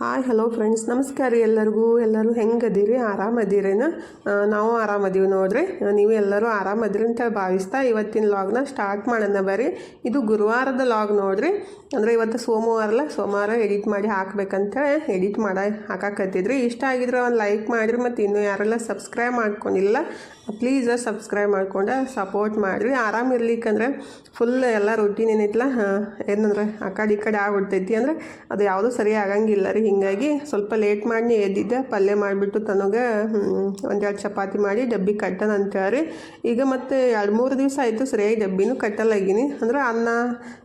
Hi hello friends ನಮಸ್ಕಾರ ಎಲ್ಲರಿಗೂ. ಎಲ್ಲರೂ ಹೆಂಗದೀರಿ? ಆರಾಮದೀರೇನ? ನಾವು ಆರಾಮದೀವಿ ನೋಡ್ರಿ. ನೀವು ಎಲ್ಲರೂ ಆರಾಮದಿರಿ ಅಂತ ಭಾವಿಸ್ತಾ ಇವತ್ತಿನ ಲಾಗ್ನ ಸ್ಟಾರ್ಟ್ ಮಾಡೋಣ ಬರ್ರಿ. ಇದು ಗುರುವಾರದ ಲಾಗ್ ನೋಡ್ರಿ. ಅಂದರೆ ಇವತ್ತು ಸೋಮವಾರ ಅಲ್ಲ ಸೋಮವಾರ ಎಡಿಟ್ ಮಾಡಿ ಹಾಕ್ಬೇಕಂತ ಎಡಿಟ್ ಮಾಡ, ಹಾಕಾಕತ್ತಿದ್ರಿ. ಇಷ್ಟ ಆಗಿದ್ರೆ ಒಂದು ಲೈಕ್ ಮಾಡಿರಿ ಮತ್ತು ಇನ್ನೂ ಯಾರೆಲ್ಲ ಸಬ್ಸ್ಕ್ರೈಬ್ ಮಾಡ್ಕೊಂಡಿಲ್ಲ ಪ್ಲೀಸ್ ಸಬ್ಸ್ಕ್ರೈಬ್ ಮಾಡ್ಕೊಂಡು ಸಪೋರ್ಟ್ ಮಾಡಿರಿ. ಆರಾಮಿರ್ಲಿಕ್ಕಂದ್ರೆ ಫುಲ್ ಎಲ್ಲ ರೊಟೀನ್ ಏನೈತಿಲ್ಲ ಏನಂದ್ರೆ ಆ ಕಡೆ ಈ ಕಡೆ ಆಗ್ಬಿಡ್ತೈತಿ ಅಂದ್ರೆ ಅದು ಯಾವುದೂ ಸರಿ ಆಗಂಗಿಲ್ಲ ರೀ. ಹೀಗಾಗಿ ಸ್ವಲ್ಪ ಲೇಟ್ ಮಾಡಿ ಎದ್ದಿದ್ದೆ. ಪಲ್ಯ ಮಾಡಿಬಿಟ್ಟು ತನಗೆ ಒಂದೆರಡು ಚಪಾತಿ ಮಾಡಿ ಡಬ್ಬಿ ಕಟ್ಟನ ಅಂತೇಳಿ ಈಗ ಮತ್ತೆ ಎರಡು ಮೂರು ದಿವಸ ಆಯಿತು ಸರಿಯಾಗಿ ಡಬ್ಬಿನೂ ಕಟ್ಟಲಾಗಿನಿ ಅಂದ್ರೆ ಅನ್ನ,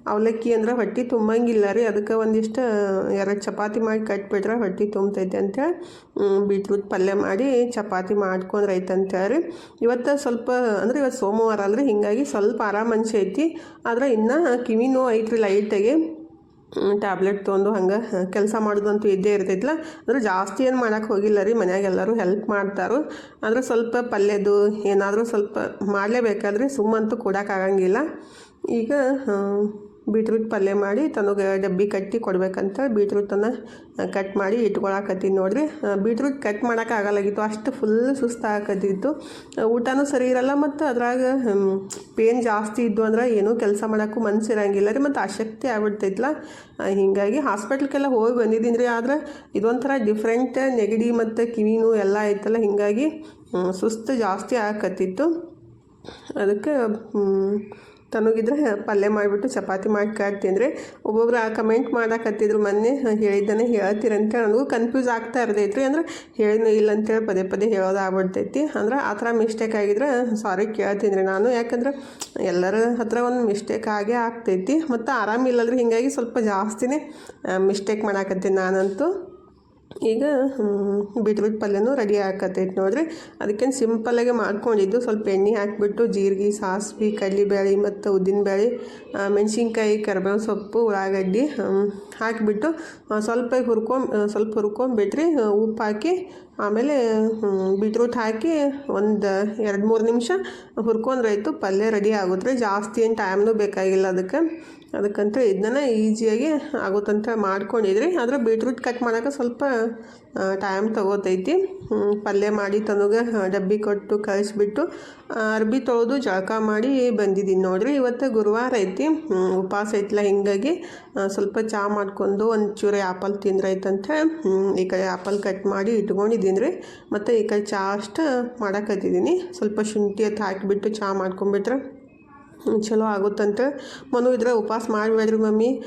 ಅವಲಕ್ಕಿ ಅಂದ್ರೆ ಹೊಟ್ಟೆ ತುಂಬಂಗಿಲ್ಲ ರೀ. ಅದಕ್ಕೆ ಒಂದಿಷ್ಟು, ಎರಡು ಚಪಾತಿ ಮಾಡಿ ಕಟ್ಬಿಟ್ರೆ ಹೊಟ್ಟೆ ತುಂಬ್ತೈತೆ ಅಂತೇಳಿ ಬೀಟ್ರೂಟ್ ಪಲ್ಯ ಮಾಡಿ ಚಪಾತಿ ಮಾಡ್ಕೊಂಡ್ರೆ ಐತೆ ಅಂತೇಳಿ ಇವತ್ತು ಸ್ವಲ್ಪ, ಅಂದ್ರೆ ಇವತ್ತು ಸೋಮವಾರ ಅಲ್ರಿ. ಹಿಂಗಾಗಿ ಸ್ವಲ್ಪ ಆರಾಮ ಅನ್ಸೈತಿ. ಆದ್ರೆ ಇನ್ನೂ ಕಿವಿ ನೋವು ಐತ್ರಿ ಲೈಟಾಗಿ ಟ್ಯಾಬ್ಲೆಟ್ ತೊಗೊಂಡು ಹಂಗೆ ಕೆಲಸ ಮಾಡೋದಂತೂ ಇದ್ದೇ ಇರ್ತೈತಲ್ಲ ಅಂದ್ರೆ ಜಾಸ್ತಿ ಏನು ಮಾಡೋಕ್ಕೆ ಹೋಗಿಲ್ಲ ರೀ ಮನೆಯಾಗೆಲ್ಲರೂ ಹೆಲ್ಪ್ ಮಾಡ್ತಾರೋ. ಆದರೆ ಸ್ವಲ್ಪ ಪಲ್ಯದು ಏನಾದರೂ ಸ್ವಲ್ಪ ಮಾಡಲೇಬೇಕಾದ್ರೆ ಸುಮ್ಮಂತೂ ಕೊಡೋಕ್ಕಾಗಂಗಿಲ್ಲ ಈಗ ಬೀಟ್ರೂಟ್ ಪಲ್ಯ ಮಾಡಿ ತನಗೆ ಡಬ್ಬಿ ಕಟ್ಟಿ ಕೊಡ್ಬೇಕಂತ ಬೀಟ್ರೂಟನ್ನು ಕಟ್ ಮಾಡಿ ಇಟ್ಕೊಳಕತ್ತೀನಿ ನೋಡಿರಿ. ಬೀಟ್ರೂಟ್ ಕಟ್ ಮಾಡೋಕ್ಕಾಗಲ್ಲಾಗಿತ್ತು ಅಷ್ಟು ಫುಲ್ ಸುಸ್ತಾಗತ್ತಿತ್ತು ಊಟನೂ ಸರಿ ಇರಲ್ಲ ಮತ್ತು ಅದ್ರಾಗ ಪೇನ್ ಜಾಸ್ತಿ ಇದ್ದು ಅಂದ್ರೆ ಏನೂ ಕೆಲಸ ಮಾಡೋಕ್ಕೂ ಮನ್ಸು ಇರಂಗಿಲ್ಲ ರೀ ಮತ್ತು ಆಸಕ್ತಿ ಆಗ್ಬಿಡ್ತೈತಲ್ಲ ಹೀಗಾಗಿ ಹಾಸ್ಪಿಟ್ಲ್ಗೆಲ್ಲ ಹೋಗಿ ಬಂದಿದ್ದೀನಿ ರೀ. ಆದರೆ ಇದೊಂಥರ ಡಿಫ್ರೆಂಟ್ ನೆಗಡಿ ಮತ್ತು ಕಿವಿನೂ ಎಲ್ಲ ಐತಲ್ಲ. ಹೀಗಾಗಿ ಸುಸ್ತು ಜಾಸ್ತಿ ಆಗಕತ್ತಿತ್ತು. ಅದಕ್ಕೆ ತನಗಿದ್ರೆ ಪಲ್ಯ ಮಾಡಿಬಿಟ್ಟು ಚಪಾತಿ ಮಾಡಿ ತಿಂದರೆ ಒಬ್ಬೊಬ್ರು ಆ ಕಮೆಂಟ್ ಮಾಡಾಕತ್ತಿದ್ರು ಮೊನ್ನೆ ಹೇಳಿದ್ದಾನೆ ಹೇಳ್ತೀರಂತ. ನನಗೂ ಕನ್ಫ್ಯೂಸ್ ಆಗ್ತಾ ಇರ್ತೈತ್ರಿ ಅಂದ್ರೆ ಹೇಳಿನೂ ಇಲ್ಲ ಅಂತೇಳಿ ಪದೇ ಪದೇ ಹೇಳೋದು ಆಗ್ಬಿಡ್ತೈತಿ. ಅಂದ್ರೆ ಆ ಥರ ಮಿಸ್ಟೇಕ್ ಆಗಿದ್ರೆ ಸಾರಿ ಕೇಳ್ತೀನಿ ರೀ. ನಾನು ಯಾಕಂದ್ರೆ ಎಲ್ಲರ ಹತ್ರ ಒಂದು ಮಿಸ್ಟೇಕ್ ಆಗೇ ಆಗ್ತೈತಿ. ಮತ್ತು ಆರಾಮಿಲ್ಲಲ್ರಿ. ಹೀಗಾಗಿ ಸ್ವಲ್ಪ ಜಾಸ್ತಿನೇ ಮಿಸ್ಟೇಕ್ ಮಾಡಾಕತ್ತೀನಿ ನಾನಂತೂ. ಈಗ ಬೀಟ್ರೂಟ್ ಪಲ್ಯನೂ ರೆಡಿ ಆಕತೈತೆ ನೋಡ್ರಿ. ಅದಕ್ಕೇನು ಸಿಂಪಲ್ಲಾಗೆ ಮಾಡ್ಕೊಂಡಿದ್ದು ಸ್ವಲ್ಪ ಎಣ್ಣೆ ಹಾಕಿಬಿಟ್ಟು ಜೀರಿಗೆ, ಸಾಸ್ವೆ ಕಡಲೆಬೇಳೆ ಮತ್ತು ಉದ್ದಿನಬೇಳೆ ಮೆಣಸಿನ್ಕಾಯಿ ಕರಿಬೇವು ಸೊಪ್ಪು, ಉಳ್ಳಾಗಡ್ಡಿ ಹಾಕಿಬಿಟ್ಟು ಸ್ವಲ್ಪ ಹುರ್ಕೊಂ ಸ್ವಲ್ಪ ಹುರ್ಕೊಂಬಿಟ್ರಿ ಉಪ್ಪು ಹಾಕಿ, ಆಮೇಲೆ ಬೀಟ್ರೂಟ್ ಹಾಕಿ ಒಂದು ಎರಡು ಮೂರು ನಿಮಿಷ ಹುರ್ಕೊಂಡ್ರಾಯ್ತು, ಪಲ್ಯ ರೆಡಿ ಆಗುತ್ತೆ. ಜಾಸ್ತಿ ಏನು ಟೈಮ್ನೂ ಬೇಕಾಗಿಲ್ಲ ಅದಕ್ಕೆ. ಅದಕ್ಕಂತ ಇದನ್ನ ಈಸಿಯಾಗಿ ಆಗುತ್ತಂತ ಮಾಡ್ಕೊಂಡಿದ್ರಿ. ಆದರೆ ಬೀಟ್ರೂಟ್ ಕಟ್ ಮಾಡೋಕೆ ಸ್ವಲ್ಪ ಟೈಮ್ ತಗೋತೈತಿ. ಪಲ್ಯ ಮಾಡಿ ತನಗೆ ಡಬ್ಬಿ ಕೊಟ್ಟು ಕಳಿಸ್ಬಿಟ್ಟು ಅರ್ಬಿ ತೊಳೆದು ಜಳಕ ಮಾಡಿ ಬಂದಿದ್ದೀನಿ ನೋಡ್ರಿ. ಇವತ್ತು ಗುರುವಾರ ಐತಿ. ಉಪವಾಸ ಐತಲ್ಲ ಹಿಂಗಾಗಿ ಸ್ವಲ್ಪ ಚಹಾ ಮಾಡ್ಕೊಂಡು ಒಂಚೂರು ಆ್ಯಪಲ್ ತಿಂದ್ರೈತಂತ ಈ ಕಡೆ ಆ್ಯಪಲ್ ಕಟ್ ಮಾಡಿ ಇಟ್ಕೊಂಡಿದ್ದೀನಿ ರೀ ಮತ್ತು ಈ ಕಡೆ ಚಹಾ ಅಷ್ಟು ಮಾಡಕತ್ತಿದ್ದೀನಿ ಸ್ವಲ್ಪ ಶುಂಠಿ ಹತ್ತು ಹಾಕಿಬಿಟ್ಟು ಚಹಾ ಮಾಡ್ಕೊಂಬಿಟ್ರೆ ಚಲೋ ಆಗುತ್ತಂತ ಮನು ಇದ್ರೆ ಉಪವಾಸ ಮಾಡಬೇಡ್ರಿ ಮಮ್ಮಿ.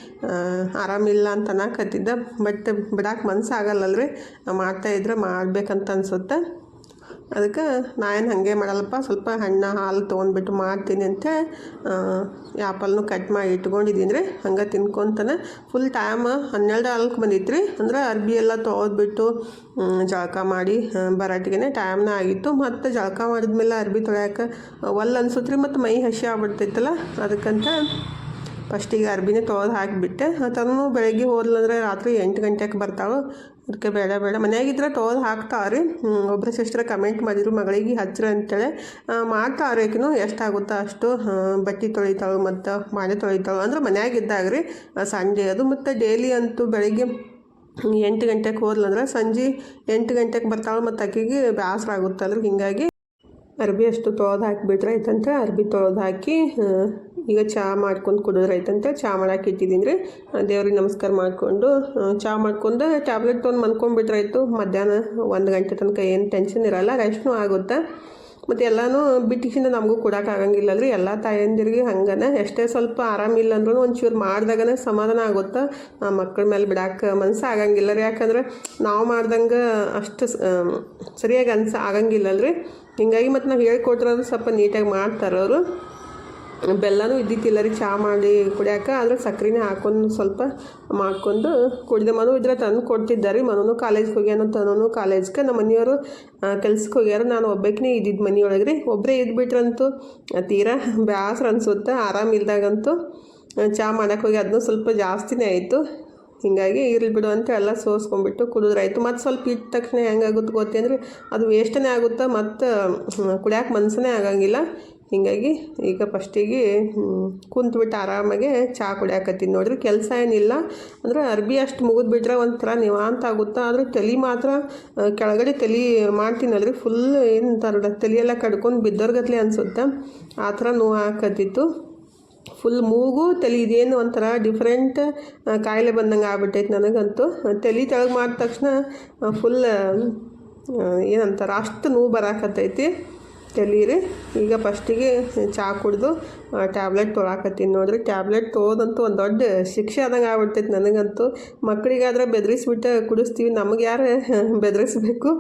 ಆರಾಮಿಲ್ಲ ಅಂತ ಅನ್ನಕತ್ತಿದ್ದ. ಬಟ್ ಬಿಡಕ್ಕೆ ಮನ್ಸು ಆಗಲ್ಲಲ್ರಿ. ಮಾಡ್ತಾ ಇದ್ರೆ, ಮಾಡ್ಬೇಕಂತ ಅನ್ಸುತ್ತೆ. ಅದಕ್ಕೆ ನಾನೇನು ಹಾಗೆ ಮಾಡಲ್ಲಪ್ಪ, ಸ್ವಲ್ಪ ಹಣ್ಣು ಹಾಲು ತೊಗೊಂಡ್ಬಿಟ್ಟು ಮಾಡ್ತೀನಿ ಅಂತ ಆ್ಯಪಲ್ನು ಕಟ್ ಮಾಡಿ ಇಟ್ಕೊಂಡಿದ್ದೀನಿ ರೀ. ಹಂಗೆ ತಿನ್ಕೊತಾನೆ. ಫುಲ್ ಟೈಮ್ ಹನ್ನೆರಡು ನಾಲ್ಕು ಬಂದಿತ್ತು ರೀ ಅಂದ್ರೆ ಅರ್ಬಿ ಎಲ್ಲ ತೊಗೊದ್ಬಿಟ್ಟು ಜಳಕ ಮಾಡಿ ಬರಾಟಿಗೆ ಟೈಮ್ನ ಆಗಿತ್ತು. ಮತ್ತು ಜಳಕ ಮಾಡಿದ್ಮೇಲೆ ಅರ್ಬಿ ತೊಳ್ಯಾಕೆ ಒಲ್ಲ ಅನ್ಸುತ್ತೆ ರೀ ಮತ್ತು ಮೈ ಹಸಿ ಆಗ್ಬಿಡ್ತೈತಲ್ಲ, ಅದಕ್ಕಂತ ಫಸ್ಟಿಗೆ ಅರ್ಬಿನೇ ತೊಳೆದು ಹಾಕಿಬಿಟ್ಟೆ. ತನು ಬೆಳಗ್ಗೆ ಹೋದ್ಲಂದ್ರೆ ರಾತ್ರಿ ಎಂಟು ಗಂಟೆಗೆ ಬರ್ತಾಳು. ಅದಕ್ಕೆ ಬೇಡ ಬೇಡ. ಮನ್ಯಾಗಿದ್ರೆ ಹಾಕ್ತಾವೆ ರೀ ಒಬ್ಬರು ಸಿಸ್ಟರ್ ಕಮೆಂಟ್ ಮಾಡಿದ್ರು, ಮಗಳಿಗೆ ಹಚ್ಚಿರ ಅಂತೇಳಿ. ಮಾಡ್ತಾರೆ ಆಕಿನೂ ಎಷ್ಟಾಗುತ್ತೋ ಅಷ್ಟು? ಬಟ್ಟೆ ತೊಳಿತಾಳು ಮತ್ತು ಮನೆ ತೊಳಿತಾಳು. ಅಂದ್ರೆ ಮನೆಯಾಗಿದ್ದಾಗ ರೀ ಸಂಜೆ. ಅದು ಮತ್ತು ಡೈಲಿ ಅಂತೂ ಬೆಳಗ್ಗೆ ಎಂಟು ಗಂಟೆಗೆ ಹೋದ್ಲಂದ್ರೆ ಸಂಜೆ ಎಂಟು ಗಂಟೆಗೆ ಬರ್ತಾಳು ಮತ್ತು ಅಕ್ಕಿಗೆ ಬೇಸರ ಅಂದ್ರೆ ಹಿಂಗಾಗಿ ಅರ್ಬಿ ಅಷ್ಟು ತೊಳೆದು ಹಾಕಿಬಿಟ್ರೆ ಆಯ್ತಂತ. ಅರ್ಬಿ ತೊಳೆದು ಹಾಕಿ ಈಗ ಚಹಾ ಮಾಡ್ಕೊಂಡು ಕುಡಿದ್ರೆ ಆಯ್ತಂತ ಚಹಾ ಮಾಡಕ್ಕೆ ಇಟ್ಟಿದ್ದೀನಿ ರೀ ದೇವ್ರಿಗೆ ನಮಸ್ಕಾರ ಮಾಡಿಕೊಂಡು ಚಹಾ ಮಾಡ್ಕೊಂಡು ಟ್ಯಾಬ್ಲೆಟ್ ತೊಗೊಂಡು ಮನ್ಕೊಂಡ್ಬಿಟ್ರಾಯ್ತು ಮಧ್ಯಾಹ್ನ ಒಂದು ಗಂಟೆ ತನಕ ಏನು ಟೆನ್ಷನ್ ಇರಲ್ಲ ರೆಸ್ಟ್ನೂ ಆಗುತ್ತೆ. ಮತ್ತು ಎಲ್ಲನೂ ಬಿಟ್ಟಿಸಿಂದ ನಮಗೂ ಕೊಡೋಕ್ಕಾಗಂಗಿಲ್ಲ ರೀ ಎಲ್ಲ ತಾಯಂದಿರಿಗೆ ಹಂಗನ. ಎಷ್ಟೇ ಸ್ವಲ್ಪ ಆರಾಮಿಲ್ಲ ಅಂದ್ರೂ ಒಂಚೂರು ಮಾಡಿದಾಗನೇ ಸಮಾಧಾನ ಆಗುತ್ತೆ. ಮಕ್ಕಳ ಮೇಲೆ ಬಿಡಾಕ ಮನಸ್ಸು ಆಗಂಗಿಲ್ಲ ರೀ. ಯಾಕಂದ್ರೆ ನಾವು ಮಾಡ್ದಂಗೆ ಅಷ್ಟು ಸರಿಯಾಗಿ ಅನ್ಸ ಆಗಂಗಿಲ್ಲಲ್ರಿ. ಹಿಂಗಾಗಿ ಮತ್ತು ನಾವು ಹೇಳ್ಕೊಟ್ರೆ ಸ್ವಲ್ಪ ನೀಟಾಗಿ ಮಾಡ್ತಾರೆ ಅವರು. ಬೆಲ್ಲನೂ ಇದ್ದಿತ್ತಿಲ್ಲ ರೀ ಚಹಾ ಮಾಡಿ ಕುಡಿಯೋಕೆ. ಆದರೆ ಸಕ್ಕರೆನೇ ಹಾಕೊಂಡು ಸ್ವಲ್ಪ ಮಾಡ್ಕೊಂಡು ಕುಡಿದೆ. ಮನು ಇದ್ರೆ ತಂದು ಕೊಡ್ತಿದ್ದಾರೆ. ಮನೂ ಕಾಲೇಜ್ಗೆ ಹೋಗ್ಯಾನ ತನೂ ಕಾಲೇಜ್ಗೆ. ನಮ್ಮ ಮನೆಯವರು ಕೆಲ್ಸಕ್ಕೆ ಹೋಗ್ಯಾರ. ನಾನು ಒಬ್ಬಾಕಿನೇ ಇದ್ದಿದ್ದು ಮನೆಯೊಳಗೆ ರೀ ಒಬ್ಬರೇ ಇದ್ಬಿಟ್ರಂತೂ ತೀರಾ ಅನ್ಸುತ್ತೆ. ಆರಾಮಿಲ್ದಾಗಂತೂ ಚಹಾ ಮಾಡೋಕ್ಕೆ ಹೋಗಿ ಅದನ್ನೂ ಸ್ವಲ್ಪ ಜಾಸ್ತಿನೇ ಆಯಿತು. ಹೀಗಾಗಿ ಇರ್ಲಿ ಬಿಡು ಅಂತ ಎಲ್ಲ ಸೋಸ್ಕೊಂಡ್ಬಿಟ್ಟು ಕುಡಿದ್ರಾಯ್ತು ಮತ್ತು ಸ್ವಲ್ಪ ಇಟ್ಟ ತಕ್ಷಣ ಹೆಂಗಾಗುತ್ತೆ ಗೊತ್ತೇಂದ್ರೆ ಅದು ವೇಸ್ಟನೇ ಆಗುತ್ತೆ? ಮತ್ತು ಕುಡಿಯೋಕೆ ಮನಸ್ಸನೇ ಆಗಂಗಿಲ್ಲ. ಹೀಗಾಗಿ ಈಗ ಫಸ್ಟಿಗೆ ಕುಂತ್ಬಿಟ್ಟು ಆರಾಮಾಗೆ ಚಹಾ ಕುಡಿಯಾಕತ್ತೀನಿ ನೋಡ್ರಿ. ಕೆಲಸ ಏನಿಲ್ಲ. ಅಂದ್ರೆ ಅರ್ಬಿ ಅಷ್ಟು ಮುಗಿದ್ಬಿಟ್ರೆ ಒಂಥರ ನಿವಾಂತ ಆಗುತ್ತಾ? ಆದರೆ ತಲೆ ಮಾತ್ರ ಕೆಳಗಡೆ ತಲೆ ಮಾಡ್ತೀನಲ್ರಿ. ಫುಲ್ ಏನು ಥರ ತಲೆಯೆಲ್ಲ ಕಡ್ಕೊಂಡು ಬಿದ್ದೋರ್ಗತ್ಲೆ ಅನಿಸುತ್ತೆ? ಆ ಥರ ನೋವು ಹಾಕತ್ತಿತ್ತು ಫುಲ್ ಮೂಗು, ತಲೆ ಇದೇನು ಒಂಥರ ಡಿಫ್ರೆಂಟ್ ಕಾಯಿಲೆ ಬಂದಂಗೆ ಆಗ್ಬಿಟ್ಟೈತೆ ನನಗಂತೂ. ತಲೆ ತೆಳಗೆ ಮಾಡಿದ ತಕ್ಷಣ ಫುಲ್ ಏನಂತಾರೆ, ಅಷ್ಟು ನೋವು ಬರಾಕತ್ತೈತಿ. ತಲೆ ರೀ ಈಗ ಫಸ್ಟಿಗೆ ಚಹಾ ಕುಡಿದು ಟ್ಯಾಬ್ಲೆಟ್ ತೊಗೊಳಕತ್ತೀನಿ ನೋಡ್ರಿ. ಟ್ಯಾಬ್ಲೆಟ್ ತೊಗೋದಂತೂ ಒಂದು ದೊಡ್ಡ ಶಿಕ್ಷೆ ಆದಂಗೆ ಆಗ್ಬಿಡ್ತೈತೆ ನನಗಂತೂ. ಮಕ್ಕಳಿಗಾದ್ರೆ ಬೆದರಿಸ್ಬಿಟ್ಟು ಕುಡಿಸ್ತೀವಿ. ನಮಗೆ ಯಾರು ಬೆದರಿಸ್ಬೇಕು?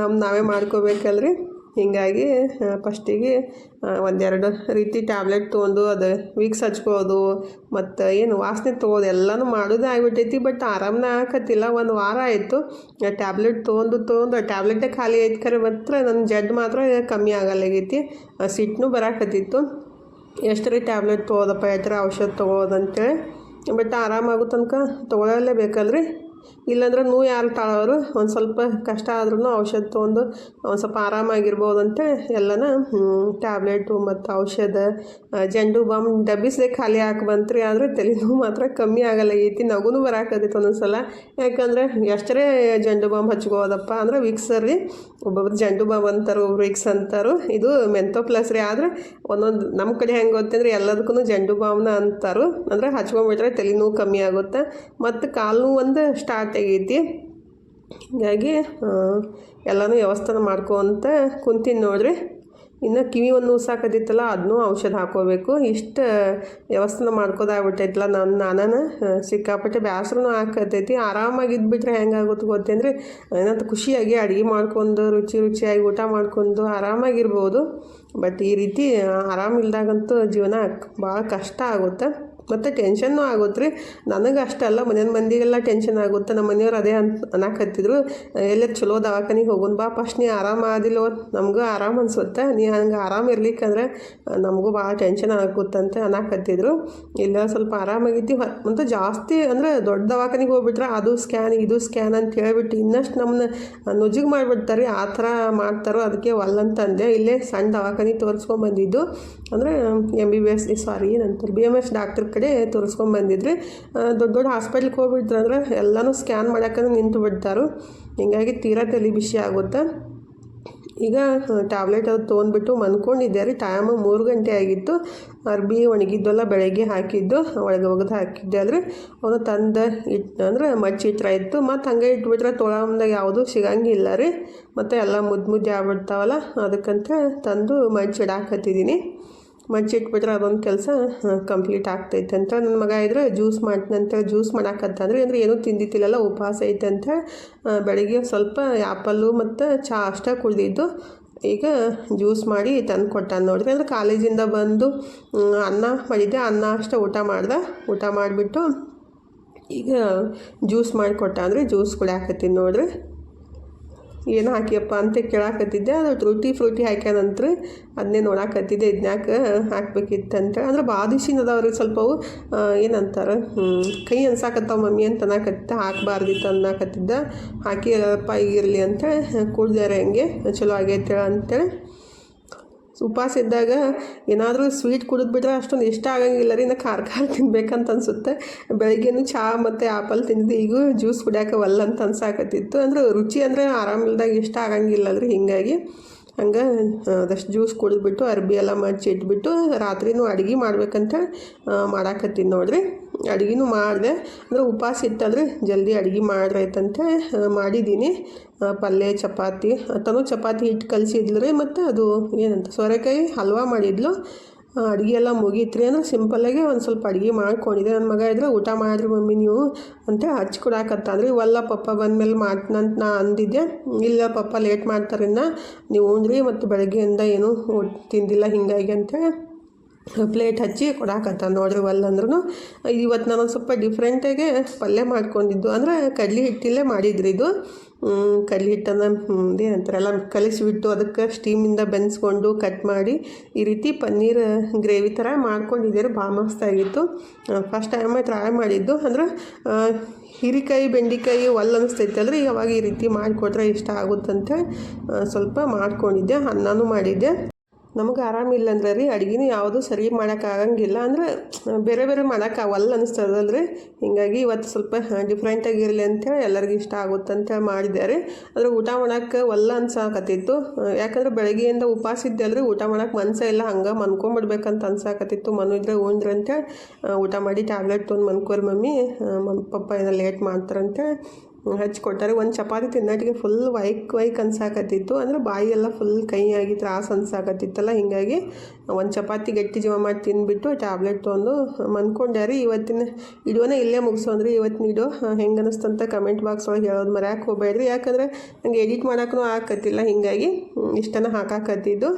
ನಮ್ಮ ನಾವೇ ಮಾಡ್ಕೋಬೇಕಲ್ರಿ. ಹೀಗಾಗಿ ಫಸ್ಟಿಗೆ ಒಂದೆರಡು ರೀತಿ ಟ್ಯಾಬ್ಲೆಟ್ ತೊಗೊಂಡು ಅದು ವೀಕ್ಸ್ ಹಚ್ಕೋದು ಮತ್ತು ಏನು ವಾಸನೆ ತೊಗೋದು ಎಲ್ಲನೂ ಮಾಡೋದೇ ಆಗಿಬಿಟ್ಟೈತಿ ಬಟ್ ಆರಾಮನ ಹಾಕತ್ತಿಲ್ಲ ಒಂದು ವಾರ ಆಯಿತು ಟ್ಯಾಬ್ಲೆಟ್ ತೊಗೊಂಡು ತೊಗೊಂಡು ಟ್ಯಾಬ್ಲೆಟೇ ಖಾಲಿ ಐತೆ ಖರೆ ಮಾತ್ರ ನನ್ನ ಜಡ್ ಮಾತ್ರ ಕಮ್ಮಿ ಆಗಲ್ಲಾಗೈತಿ. ಸಿಟ್ಟನು ಬರಾಕತ್ತಿತ್ತು. ಎಷ್ಟು ರೀ ಟ್ಯಾಬ್ಲೆಟ್ ತೊಗೋದಪ್ಪ, ಎಷ್ಟು ಔಷಧ ತೊಗೋದಂತೇಳಿ ಬಟ್ ಆರಾಮಾಗೋ ತನಕ ತೊಗೊಳ್ಳೇಬೇಕಲ್ರಿ ಇಲ್ಲಾಂದ್ರೆ ನೋವು ಯಾರು ತಾಳೋರು, ಒಂದು ಸ್ವಲ್ಪ ಕಷ್ಟ ಆದ್ರೂ ಔಷಧ ತೊಗೊಂಡು ಒಂದು ಸ್ವಲ್ಪ ಆರಾಮಾಗಿರ್ಬೋದು ಅಂತ ಎಲ್ಲನ ಟ್ಯಾಬ್ಲೆಟು ಮತ್ತು ಔಷಧ ಜಂಡು ಬಾಮ್ ಡಬ್ಬಿಸ್ದೆ ಖಾಲಿ ಹಾಕಿ ಬಂತ್ರಿ ಆದರೆ ತಲೆನೋವು ಮಾತ್ರ ಕಮ್ಮಿ ಆಗಲ್ಲ ಐತಿ ನಗುನು ಬರಾಕತ್ತೈತೆ ಒಂದೊಂದು ಸಲ ಯಾಕಂದ್ರೆ ಎಷ್ಟರೇ ಜಂಡು ಬಾಂಬ್ ಹಚ್ಕೋದಪ್ಪ ಅಂದ್ರೆ ವಿಕ್ಸರಿ ಒಬ್ಬೊಬ್ರು ಜಂಡು ಬಾಬು ಅಂತಾರೆ, ಒಬ್ರು ವಿಕ್ಸ್ ಅಂತಾರು. ಇದು ಮೆಂತೋ ಪ್ಲಸ್ ರೀ ಆದ್ರೆ ಒಂದೊಂದು ನಮ್ಮ ಕಡೆ ಹೆಂಗೆ ಗೊತ್ತಂದ್ರೆ ಎಲ್ಲದಕ್ಕೂ ಜಂಡು ಬಾವನ ಅಂತಾರು. ಅಂದ್ರೆ ಹಚ್ಕೊಂಡ್ಬಿಟ್ರೆ ತಲೆನೋವು ಕಮ್ಮಿ ಆಗುತ್ತೆ. ಮತ್ತು ಕಾಲು ಒಂದು ಸ್ಟಾರ್ಟ್ ಆಗೈತಿ. ಹೀಗಾಗಿ ಎಲ್ಲನೂ ವ್ಯವಸ್ಥೆ ಮಾಡ್ಕೊಂತ ಕುಂತೀನಿ ನೋಡ್ರಿ. ಇನ್ನು ಕಿವಿ ಒಂದು ಉಸಾಕದಿತ್ತಲ್ಲ, ಅದನ್ನೂ ಔಷಧ ಹಾಕೋಬೇಕು. ಇಷ್ಟು ವ್ಯವಸ್ಥೆ ಮಾಡ್ಕೋದಾಗ್ಬಿಟ್ಟೈತಲ್ಲ ನಾನು ನಾನಾನ. ಸಿಕ್ಕಾಪಟ್ಟೆ ಬೇಸರನೂ ಹಾಕತೈತಿ ಆರಾಮಾಗಿ ಇದ್ಬಿಟ್ರೆ ಹೆಂಗಾಗುತ್ತೆ ಅಂದರೆ, ಏನಂತ ಖುಷಿಯಾಗಿ ಅಡುಗೆ ಮಾಡ್ಕೊಂಡು, ರುಚಿ ರುಚಿಯಾಗಿ ಊಟ ಮಾಡ್ಕೊಂಡು ಆರಾಮಾಗಿರ್ಬೋದು. ಬಟ್ ಈ ರೀತಿ ಆರಾಮಿಲ್ದಾಗಂತೂ ಜೀವನ ಭಾಳ ಕಷ್ಟ ಆಗುತ್ತೆ. ಮತ್ತು ಟೆನ್ಷನ್ನು ಆಗುತ್ತೆ ರೀ ನನಗೆ ಅಷ್ಟಲ್ಲ ಮನೆಯ ಮಂದಿಗೆಲ್ಲ ಟೆನ್ಷನ್ ಆಗುತ್ತೆ. ನಮ್ಮ ಮನೆಯವ್ರು ಅದೇ ಅಂತ ಅನ್ನಕತ್ತಿದ್ರು ಎಲ್ಲ ಚಲೋ ದವಾಖಾನಿಗೆ ಹೋಗೋಣ ಬಾ. ಫಸ್ಟ್ ನೀ ಆರಾಮ ಆದಿಲ್ಲೋ, ನಮಗೂ ಆರಾಮ ಅನ್ಸುತ್ತೆ. ನೀ ಹಂಗೆ ಆರಾಮ ಇರ್ಲಿಕ್ಕಂದ್ರೆ, ನಮಗೂ ಭಾಳ ಟೆನ್ಷನ್ ಆಗುತ್ತಂತೆ ಅನ್ನಕತ್ತಿದ್ರು ಇಲ್ಲ, ಸ್ವಲ್ಪ ಆರಾಮಾಗಿದ್ದು. ಮತ್ತು ಜಾಸ್ತಿ ಅಂದರೆ ದೊಡ್ಡ ದವಾಖಾನಿಗೆ ಹೋಗ್ಬಿಟ್ರೆ ಅದು ಸ್ಕ್ಯಾನ್ ಇದು ಸ್ಕ್ಯಾನ್ ಅಂತ ಹೇಳಿಬಿಟ್ಟು ಇನ್ನಷ್ಟು ನಮ್ಮನ್ನ ನುಜಿಗೆ ಮಾಡಿಬಿಡ್ತಾರೆ. ಆ ಥರ ಮಾಡ್ತಾರೋ ಅದಕ್ಕೆ ಒಲ್ಲಂತಂದೆ ಇಲ್ಲೇ ಸಣ್ಣ ದವಾಖಾನಿ ತೋರಿಸ್ಕೊಂಬಂದಿದ್ದು. ಅಂದರೆ M B B S sorry ಏನಂತಾರೆ ಬಿ ಎಂ ಎಸ್ ಡಾಕ್ಟ್ರ್ ಕಡೆ ತೋರಿಸ್ಕೊಂಬಂದಿದ್ರಿ ದೊಡ್ಡ ದೊಡ್ಡ ಹಾಸ್ಪಿಟ್ಲಿಗೆ ಹೋಗ್ಬಿಟ್ರೆ ಅಂದ್ರೆ ಎಲ್ಲನೂ ಸ್ಕ್ಯಾನ್ ಮಾಡೋಕ್ಕಂದ್ರೆ ನಿಂತು ಬಿಡ್ತಾರು. ಹಿಂಗಾಗಿ ತೀರಾ ತಲೆ ಬಿಸಿ ಆಗುತ್ತೆ. ಈಗ ಟ್ಯಾಬ್ಲೆಟ್ ಅದು ತೊಗೊಂಡ್ಬಿಟ್ಟು ಮನ್ಕೊಂಡಿದ್ದೆ ರೀ. ಟೈಮು ಮೂರು ಗಂಟೆ ಆಗಿತ್ತು. ಅರ್ಬಿ ಒಣಗಿದ್ದೆಲ್ಲ ಬೆಳಗ್ಗೆ ಹಾಕಿದ್ದು, ಒಳಗೆ ಒಗೆದು ಹಾಕಿದ್ದೆ ಆದರೆ ಅವನು ತಂದು ಇಟ್ಟು ಅಂದ್ರೆ ಮಚ್ಚಿಟ್ರ ಇತ್ತು. ಮತ್ತು ಹಂಗೆ ಇಟ್ಬಿಟ್ರೆ ತೊಳಂದಾಗ ಯಾವುದೂ ಸಿಗಂಗಿಲ್ಲ ರೀ. ಮತ್ತು ಎಲ್ಲ ಮುದ್ದು ಮುದ್ದೆ ಆಗ್ಬಿಡ್ತಾವಲ್ಲ, ಅದಕ್ಕಂತ ತಂದು ಮಚ್ಚಿಡಾಕತ್ತಿದ್ದೀನಿ ಮಚ್ಚಿಟ್ಬಿಟ್ರೆ ಅದೊಂದು ಕೆಲಸ ಕಂಪ್ಲೀಟ್ ಆಗ್ತೈತೆ ಅಂತ. ನನ್ನ ಮಗ ಇದ್ರೆ ಜ್ಯೂಸ್ ಮಾಡ್ತಂತ ಜ್ಯೂಸ್ ಮಾಡೋಕ್ಕಂತಂದ್ರೆ ಅಂದರೆ ಏನೂ ತಿಂದಿತ್ತಿಲ್ಲಲ್ಲ ಉಪವಾಸ ಐತೆ ಅಂತ. ಬೆಳಗ್ಗೆ ಸ್ವಲ್ಪ ಆ್ಯಪಲ್ಲು ಮತ್ತು ಚಹಾ ಅಷ್ಟೇ ಕುಡಿದಿದ್ದು. ಈಗ ಜ್ಯೂಸ್ ಮಾಡಿ ತಂದು ಕೊಟ್ಟಾನ ನೋಡಿರಿ ಅಂದರೆ ಕಾಲೇಜಿಂದ ಬಂದು ಅನ್ನ ಮಾಡಿದ್ದೆ, ಅನ್ನ ಅಷ್ಟೇ ಊಟ ಮಾಡ್ದೆ. ಊಟ ಮಾಡಿಬಿಟ್ಟು ಈಗ ಜ್ಯೂಸ್ ಮಾಡಿ ಕೊಟ್ಟ ಅಂದರೆ ಜ್ಯೂಸ್ ಕುಡಿಯಾಕತ್ತೀನಿ ನೋಡ್ರಿ. ಏನು ಹಾಕಿಯಪ್ಪ ಅಂತ ಕೇಳಾಕತ್ತಿದ್ದೆ. ಅದು ತ್ರುಟಿ ಫ್ರೂಟಿ ಹಾಕ್ಯಾನಂತ್ರ ಅದನ್ನೇ ನೋಡಾಕತ್ತಿದ್ದೆ ಇದನ್ಯಾಕೆ ಹಾಕ್ಬೇಕಿತ್ತಂತ. ಅಂದ್ರೆ ಸ್ವಲ್ಪವು ಸ್ವಲ್ಪ ಆ, ಏನಂತಾರೆ ಕೈ ಅನ್ಸಾಕತ್ತಾವ ಮಮ್ಮಿ ಅಂತ ಅನ್ನಕತ್ತ ಹಾಕ್ಬಾರ್ದಿತ್ತು ಅನ್ನಕತ್ತಿದ್ದ. ಹಾಕಿ ಅಪ್ಪ ಇರಲಿ ಅಂತ ಕುಡ್ದಾರೆ ಹಂಗೆ ಚಲೋ ಆಗೈತೆ ಅಂತೇಳಿ. ಉಪವಾಸ ಇದ್ದಾಗ ಏನಾದರೂ ಸ್ವೀಟ್ ಕುಡಿದ್ಬಿಟ್ರೆ ಅಷ್ಟೊಂದು ಇಷ್ಟ ಆಗಂಗಿಲ್ಲ ರೀ, ಇನ್ನು ಖಾರ ಖಾರ ತಿನ್ಬೇಕಂತ ಅನ್ಸುತ್ತೆ. ಬೆಳಗ್ಗೆನೂ ಚಹಾ ಮತ್ತು ಆ್ಯಪಲ್ ತಿಂದಿದ್ದು, ಈಗ ಜ್ಯೂಸ್ ಕುಡಿಯೋಕೆ ಒಲ್ಲ ಅಂತ ಅನ್ಸಾಕತ್ತಿತ್ತು. ಅಂದ್ರೆ ರುಚಿ ಅಂದರೆ ಆರಾಮಿಲ್ದಾಗ ಇಷ್ಟ ಆಗಂಗಿಲ್ಲ ರೀ ಹೀಗಾಗಿ. ಹಂಗೆ ಅದಷ್ಟು ಜ್ಯೂಸ್ ಕುಡಿದ್ಬಿಟ್ಟು ಅರ್ಬಿ ಎಲ್ಲ ಮಚ್ಚಿ ಇಟ್ಬಿಟ್ಟು ರಾತ್ರಿನೂ ಅಡುಗೆ ಮಾಡ್ಬೇಕಂತ ಮಾಡಾಕತ್ತೀನಿ ನೋಡ್ರಿ. ಅಡುಗೆನೂ ಮಾಡಿದೆ. ಅಂದರೆ ಉಪವಾಸ ಇತ್ತಂದರೆ ಜಲ್ದಿ ಅಡುಗೆ ಮಾಡ್ರೈತಂತೆ ಮಾಡಿದ್ದೀನಿ. ಪಲ್ಯ, ಚಪಾತಿ ತನು ಚಪಾತಿ ಹಿಟ್ಟು ಕಲಿಸಿದ್ಲು ರೀ ಮತ್ತು ಅದು ಏನಂತ, ಸೋರೆಕಾಯಿ ಹಲ್ವಾ ಮಾಡಿದ್ಲು. ಅಡುಗೆ ಎಲ್ಲ ಮುಗೀತ್ರಿ. ಅಂದ್ರೆ ಸಿಂಪಲ್ಲಾಗಿ ಒಂದು ಸ್ವಲ್ಪ ಅಡುಗೆ ಮಾಡ್ಕೊಂಡಿದ್ದೆ. ನನ್ನ ಮಗ ಇದ್ರೆ, ಊಟ ಮಾಡಿರಿ ಮಮ್ಮಿ ನೀವು ಅಂತ ಹಚ್ಕೊಡಾಕತ್ತ ಅಂದ್ರೆ ಇವೆಲ್ಲ ಪಪ್ಪ ಬಂದಮೇಲೆ ಮಾಡ್ತಂತ ನಾ ಅಂದಿದ್ದೆ. ಇಲ್ಲ ಪಪ್ಪ ಲೇಟ್ ಮಾಡ್ತಾರಿನ್ನ ನೀವು ಉಂಡ್ರಿ ಮತ್ತು ಬೆಳಗ್ಗೆಯಿಂದ ಏನೂ ತಿಂದಿಲ್ಲ, ಹಿಂಗಾಗಿ ಅಂತ ಪ್ಲೇಟ್ ಹಚ್ಚಿ ಕೊಡಾಕತ್ತ ನೋಡ್ರಿ ಒಲ್ಲಂದ್ರೂ ಇವತ್ತು ನಾನು ಸ್ವಲ್ಪ ಡಿಫ್ರೆಂಟಾಗೆ ಪಲ್ಯ ಮಾಡ್ಕೊಂಡಿದ್ದು. ಅಂದ್ರೆ ಕಡ್ಲಿ ಹಿಟ್ಟಿಲ್ಲೇ ಮಾಡಿದ್ರಿ ಇದು. ಕಡ್ಲಿ ಹಿಟ್ಟನ್ನು ಏನಂತಾರಲ್ಲ ಕಲಿಸಿಬಿಟ್ಟು ಅದಕ್ಕೆ ಸ್ಟೀಮಿಂದ ಬೆನ್ಸ್ಕೊಂಡು ಕಟ್ ಮಾಡಿ ಈ ರೀತಿ ಪನ್ನೀರ್ ಗ್ರೇವಿ ಥರ ಮಾಡ್ಕೊಂಡಿದ್ದೀರಿ. ಭಾಳ ಮಸ್ತಾಗಿತ್ತು ಫಸ್ಟ್ ಟೈಮ್ ಟ್ರೈ ಮಾಡಿದ್ದು. ಅಂದ್ರೆ ಹೀರಿಕಾಯಿ, ಬೆಂಡೆಕಾಯಿ ಒಲ್ ಅನಿಸ್ತೈತೆ ಯಾವಾಗ ಈ ರೀತಿ ಮಾಡಿಕೊಟ್ರೆ ಇಷ್ಟ ಆಗುತ್ತಂತೆ ಸ್ವಲ್ಪ ಮಾಡ್ಕೊಂಡಿದ್ದೆ, ಅನ್ನನೂ ಮಾಡಿದ್ದೆ. ನಮಗೆ ಆರಾಮಿಲ್ಲ ಅಂದ್ರೆ ರೀ, ಅಡುಗೆನೂ ಯಾವುದು ಸರಿ ಮಾಡೋಕ್ಕಾಗಂಗಿಲ್ಲ ಅಂದ್ರೆ, ಬೇರೆ ಬೇರೆ ಮಾಡೋಕೆ ಅವಲ್ಲ ರೀ ಹಿಂಗಾಗಿ ಇವತ್ತು ಸ್ವಲ್ಪ ಡಿಫ್ರೆಂಟಾಗಿ ಇರಲಿ ಅಂತೇಳಿ ಎಲ್ಲರಿಗೂ ಇಷ್ಟ ಆಗುತ್ತೆ ಅಂತೇಳಿ ಮಾಡಿದ್ದಾರೆ ಆದರೆ ಊಟ ಮಾಡೋಕ್ಕೆ ಒಲ್ಲ ಅನ್ಸಾಕತ್ತಿತ್ತು. ಯಾಕಂದ್ರೆ ಬೆಳಗ್ಗೆಯಿಂದ ಉಪವಾಸ ಇದ್ದಲ್ರಿ, ಊಟ ಮಾಡೋಕೆ ಮನಸ್ಸೇ ಇಲ್ಲ. ಹಂಗೆ ಮನ್ಕೊಂಬಿಡ್ಬೇಕಂತ ಅನ್ಸಾಕತ್ತಿತ್ತು ಮನು ಇದ್ರೆ ಉಂಡ್ರೆ ಅಂತೇಳಿ ಊಟ ಮಾಡಿ ಟ್ಯಾಬ್ಲೆಟ್ ತೊಗೊಂಡು ಮನ್ಕೋರಿ ಮಮ್ಮಿ. ಪಪ್ಪ ಏನೋ ಲೇಟ್ ಮಾಡ್ತಾರಂತೇಳಿ ಹಚ್ಚಿ ಕೊಟ್ಟಾರೆ ಒಂದು ಚಪಾತಿ ತಿನ್ನೋಟಿಗೆ ಫುಲ್ ವೈಕ್ ವೈಕ್ ಅನ್ಸಾಕತ್ತಿತ್ತು. ಅಂದರೆ ಬಾಯಿಯೆಲ್ಲ ಫುಲ್ ಕೈಯಾಗಿ ತ್ರಾಸ ಅನ್ಸಾಕತ್ತಿತ್ತಲ್ಲ. ಹಿಂಗಾಗಿ ಒಂದು ಚಪಾತಿ ಗಟ್ಟಿ ಜೀವ ಮಾಡಿ ತಿಂದ್ಬಿಟ್ಟು ಟ್ಯಾಬ್ಲೆಟ್ ತೊಗೊಂಡು ಮನ್ಕೊಂಡ್ಯಾರಿ ಇವತ್ತಿನ ಇಡುವನ ಇಲ್ಲೇ ಮುಗಿಸೋಂದ್ರಿ. ಇವತ್ತಿನ ಇಡು ಹೆಂಗೆ ಅನಿಸ್ತಂತ ಕಮೆಂಟ್ ಬಾಕ್ಸ್ ಒಳಗೆ ಹೇಳೋದು ಮರ್ಯಾಕೆ ಹೋಗ್ಬೇಡ್ರಿ. ಯಾಕಂದರೆ ನಂಗೆ ಎಡಿಟ್ ಮಾಡೋಕ್ಕೂ ಆಕತ್ತಿಲ್ಲ ಹಿಂಗಾಗಿ ಇಷ್ಟನ ಹಾಕಾಕತ್ತಿದ್ದು.